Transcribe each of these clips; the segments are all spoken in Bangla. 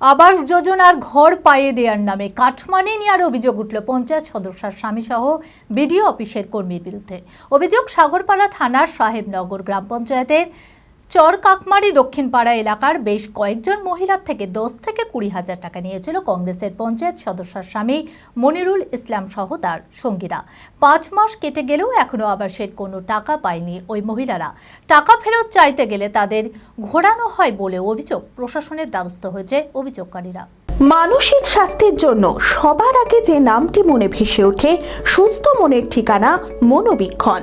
আবাস যোজনার ঘর পায়ে দেওয়ার নামে কাঠমানি নেওয়ার অভিযোগ উঠল পঞ্চায়েত সদস্যার স্বামীসহ বিডিও অফিসের কর্মীর বিরুদ্ধে। অভিযোগ সাগরপাড়া থানার সাহেবনগর গ্রাম পঞ্চায়েতের চর কাকমারি দক্ষিণপাড়া এলাকার বেশ কয়েকজন মহিলার থেকে দশ থেকে কুড়ি হাজার টাকা নিয়েছিল কংগ্রেসের পঞ্চায়েত সদস্যার স্বামী মনিরুল ইসলাম সহ তার সঙ্গীরা। পাঁচ মাস কেটে গেলেও এখনও আবাসের কোনো টাকা পায়নি ওই মহিলারা। টাকা ফেরত চাইতে গেলে তাদের ঘোরানো হয় বলে অভিযোগ প্রশাসনের দ্বারস্থ হয়েছে অভিযোগকারীরা। মানসিক স্বাস্থ্যের জন্য সবার আগে যে নামটি মনে ভেসে ওঠে, সুস্থ মনের ঠিকানা মনোবীক্ষণ।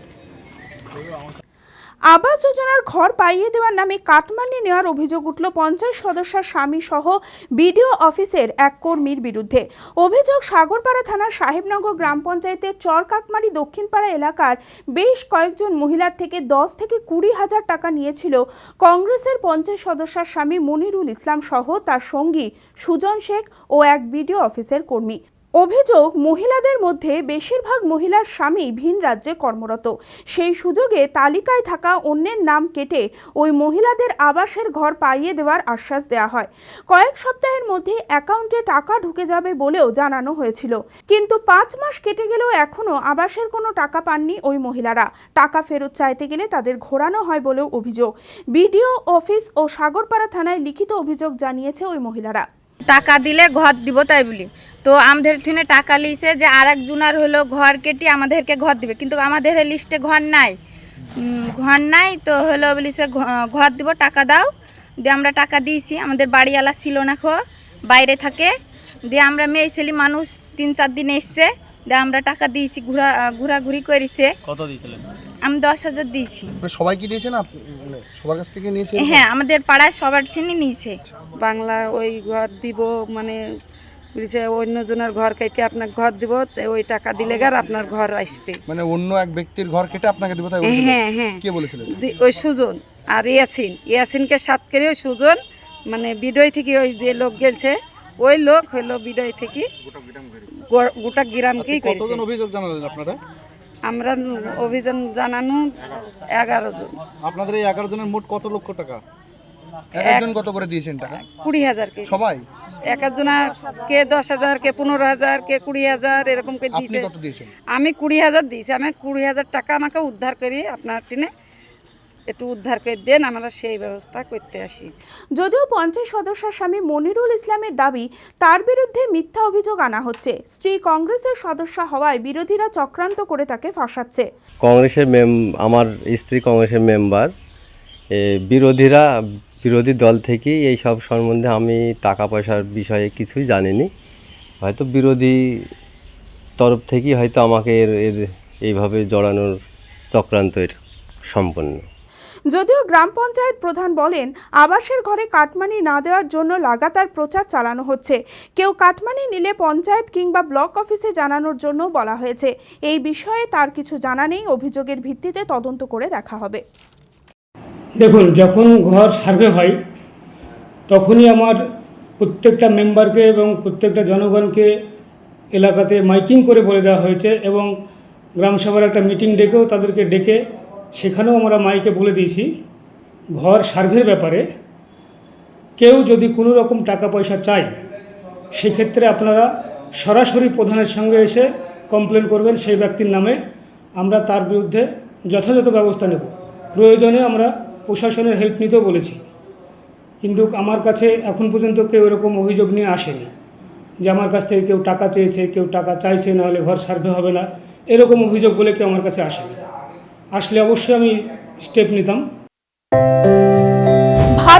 আবাস যোজনার ঘর পাইয়ে দেওয়ার নামে কাটমানি নেওয়ার অভিযোগ উঠল পঞ্চায়েত সদস্যের স্বামী সহ বিডিও অফিসের এক কর্মীর বিরুদ্ধে। অভিযোগ সাগরপাড়া থানার সাহেবনগর গ্রাম পঞ্চায়েতের চরকাকমারি দক্ষিণপাড়া এলাকার বেশ কয়েকজন মহিলার থেকে দশ থেকে কুড়ি হাজার টাকা নিয়েছিল কংগ্রেসের পঞ্চায়েত সদস্যার স্বামী মনিরুল ইসলাম সহ তার সঙ্গী সুজন শেখ ও এক বিডিও অফিসের কর্মী। অভিযোগ, মহিলাদের মধ্যে বেশিরভাগ মহিলার স্বামী ভিন রাজ্যে কর্মরত। সেই সুযোগে তালিকায় থাকা অন্যের নাম কেটে ওই মহিলাদের আবাসের ঘর পাইয়ে দেওয়ার আশ্বাস দেওয়া হয়। কয়েক সপ্তাহের মধ্যে অ্যাকাউন্টে টাকা ঢুকে যাবে বলেও জানানো হয়েছিল। কিন্তু পাঁচ মাস কেটে গেলেও এখনও আবাসের কোনো টাকা পাননি ওই মহিলারা। টাকা ফেরত চাইতে গেলে তাদের ঘোরানো হয় বলেও অভিযোগ। বিডিও অফিস ও সাগরপাড়া থানায় লিখিত অভিযোগ জানিয়েছে ওই মহিলারা। টাকা দিলে ঘর দিব তাই বলি। তো আমাদের ঠিনে টাকা লিছে যে আর এক জুনার হলো ঘর কেটে আমাদেরকে ঘর দিবে। কিন্তু আমাদের লিস্টে ঘর নাই। ঘর নাই তো হলো বলিছে ঘর দিব টাকা দাও। দিয়ে আমরা টাকা দিয়েছি। আমাদের বাড়িওয়ালা ছিল না খো বাইরে থাকে। দিয়ে আমরা মেয়ে ছেলে মানুষ তিন চার দিন এসছে। দিয়ে আমরা টাকা দিয়েছি ঘোরা ঘোরাঘুরি করেছে। কত দিয়েছিলেন? আমি দশ হাজার দিয়েছি। মানে সবাই কি দিয়েছেন আপ- সবার কাছ থেকে নিয়েছেন হ্যাঁ আমাদের পাড়ায় সবার ঠিনে নিয়েছে। বাংলা ওই ঘর দিব মানে বলছে অন্যজনের ঘর কেটে আপনার ঘর দিব তো ওই টাকা দিলে গার আপনার ঘর আসবে। মানে অন্য এক ব্যক্তির ঘর কেটে আপনাকে দিব তাই হ্যাঁ হ্যাঁ। কে বলেছিলেন দি- ওই সুজন আর ইয়াসিন। ইয়াসিনকে সাত করে ওই সুজন মানে বিডয় থেকে ওই যে লোক গেলছে ওই লোক হইল বিডয় থেকে গোটা গ্রামকেই আচ্ছা, করেছে। কতজন অভিযোগ জানালেন আপনারা? আমরা অভিযান জানানো এগারো জন। আপনাদের এই এগারো জনের মোট কত লক্ষ টাকা? একজন কত করে দিয়েছেন টাকা? কুড়ি হাজার কে। সবাই? এক একজনা কে দশ হাজার কে পনেরো হাজার কে কুড়ি হাজার এরকম করে দিয়েছে। আমি কুড়ি হাজার দিয়েছি। আমি কুড়ি হাজার টাকা আমাকে উদ্ধার করি আপনার টিনে একটু উদ্ধার করে দেন আমরা সেই ব্যবস্থা করতে আসি। যদিও পঞ্চায়েত সদস্যের স্বামী মনিরুল ইসলামের দাবি তার বিরুদ্ধে মিথ্যা অভিযোগ আনা হচ্ছে। স্ত্রী কংগ্রেসের সদস্য হওয়ায় বিরোধীরা চক্রান্ত করে তাকে ফাঁসাচ্ছে। কংগ্রেসের মেম আমার স্ত্রী কংগ্রেসের মেম্বার বিরোধীরা বিরোধী দল থেকেই এই সব সম্বন্ধে আমি টাকা পয়সার বিষয়ে কিছুই জানিনি। হয়তো বিরোধী তরফ থেকেই হয়তো আমাকে এর এর এইভাবে জড়ানোর চক্রান্ত এটা সম্পন্ন। যদিও গ্রাম পঞ্চায়েত প্রধান বলেন, আবাসের ঘরে কাটমানি না দেওয়ার জন্য লাগাতার প্রচার চালানো হচ্ছে। কেউ কাটমানি নিলে পঞ্চায়েত কিংবা ব্লক অফিসে জানানোর জন্য বলা হয়েছে। এই বিষয়ে তার কিছু জানা নেই। অভিযোগের ভিত্তিতে তদন্ত করে দেখা হবে। দেখুন, যখন ঘর সার্ভে হয়, তখনই আমার প্রত্যেকটা মেম্বারকে এবং প্রত্যেকটা জনগণকে এলাকাতে মাইকিং করে বলে দেওয়া হয়েছে এবং গ্রামসভার একটা মিটিং ডেকেও তাদেরকে ডেকে সেখানেও আমরা মাইকে বলে দিয়েছি, ঘর সার্ভের ব্যাপারে কেউ যদি কোনো রকম টাকা পয়সা চায়, সেক্ষেত্রে আপনারা সরাসরি প্রধানের সঙ্গে এসে কমপ্লেন করবেন সেই ব্যক্তির নামে। আমরা তার বিরুদ্ধে যথাযথ ব্যবস্থা নেব। প্রয়োজনে আমরা প্রশাসনের হেল্প নিতেও বলেছি। কিন্তু আমার কাছে এখন পর্যন্ত কেউ এরকম অভিযোগ নিয়ে আসেনি যে আমার কাছ থেকে কেউ টাকা চেয়েছে, কেউ টাকা চাইছে, নাহলে ঘর সার্ভে হবে না। এরকম অভিযোগ বলে কেউ আমার কাছে আসেনি। আসলে অবশ্যই আমি স্টেপ নিতাম।